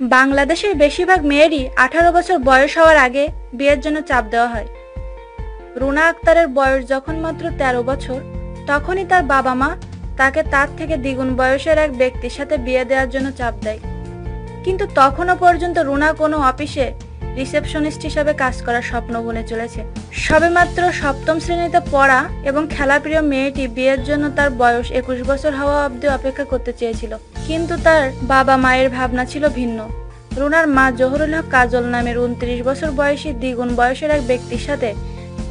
বাংলাদেশের বেশিরভাগ মেয়েরই আঠারো বছর বয়স হওয়ার আগে বিয়ের জন্য চাপ দেওয়া হয়। রুনা আক্তারের বয়স যখন মাত্র ১৩ বছর, তখনই তার বাবা মা তাকে তার থেকে দ্বিগুণ বয়সের এক ব্যক্তির সাথে বিয়ে দেওয়ার জন্য চাপ দেয়। কিন্তু তখনও পর্যন্ত রুনা কোনো অফিসে রিসেপশনিস্ট হিসাবে কাজ করার স্বপ্ন বুনে চলেছে। সবেমাত্র সপ্তম শ্রেণীতে পড়া এবং খেলাপ্রিয় মেয়েটি বিয়ের জন্য তার বয়স একুশ বছর হওয়া অবধি অপেক্ষা করতে চেয়েছিল। কিন্তু তার বাবা মায়ের ভাবনা ছিল ভিন্ন। রুনার মা জহরুল হক কাজল নামের উনত্রিশ বছর বয়সী দ্বিগুণ বয়সের এক ব্যক্তির সাথে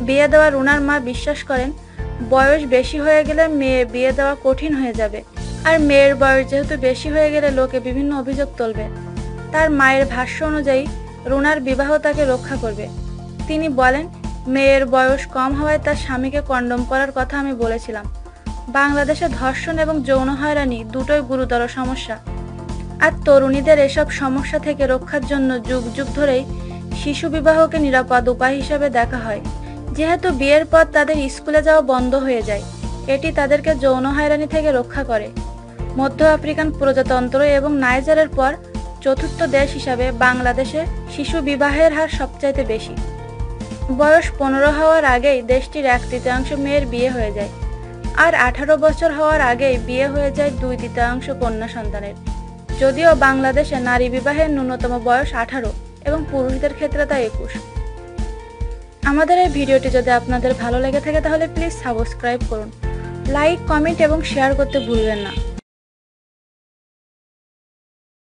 বিয়ে দেওয়া রুনার মা বিশ্বাস করেন, বয়স বেশি হয়ে গেলে মেয়ে বিয়ে দেওয়া কঠিন হয়ে যাবে। আর মেয়ের বয়স যেহেতু বেশি হয়ে গেলে লোকে বিভিন্ন অভিযোগ তুলবে। তার মায়ের ভাষ্য অনুযায়ী রুনার বিবাহ তাকে রক্ষা করবে। তিনি বলেন, মেয়ের বয়স কম হওয়ায় তার স্বামীকে কন্ডম করার কথা আমি বলেছিলাম। বাংলাদেশে ধর্ষণ এবং যৌন হয়রানি দুটোই গুরুতর সমস্যা। আর তরুণীদের এসব সমস্যা থেকে রক্ষার জন্য যুগ যুগ ধরেই শিশু বিবাহকে নিরাপদ উপায় হিসেবে দেখা হয়। যেহেতু বিয়ের পর তাদের স্কুলে যাওয়া বন্ধ হয়ে যায়, এটি তাদেরকে যৌন হয়রানি থেকে রক্ষা করে। মধ্য আফ্রিকান প্রজাতন্ত্র এবং নাইজারের পর চতুর্থ দেশ হিসাবে বাংলাদেশে শিশু বিবাহের হার সবচাইতে বেশি। বয়স পনেরো হওয়ার আগেই দেশটির এক তৃতীয়াংশ মেয়ের বিয়ে হয়ে যায় আর আঠারো বছর হওয়ার আগেই বিয়ে হয়ে যায় দুই তৃতীয়াংশ কন্যা সন্তানের। যদিও বাংলাদেশে নারী বিবাহের ন্যূনতম বয়স আঠারো এবং পুরুষদের ক্ষেত্রে তা একুশ। আমাদের এই ভিডিওটি যদি আপনাদের ভালো লেগে থাকে তাহলে প্লিজ সাবস্ক্রাইব করুন, লাইক, কমেন্ট এবং শেয়ার করতে ভুলবেন না।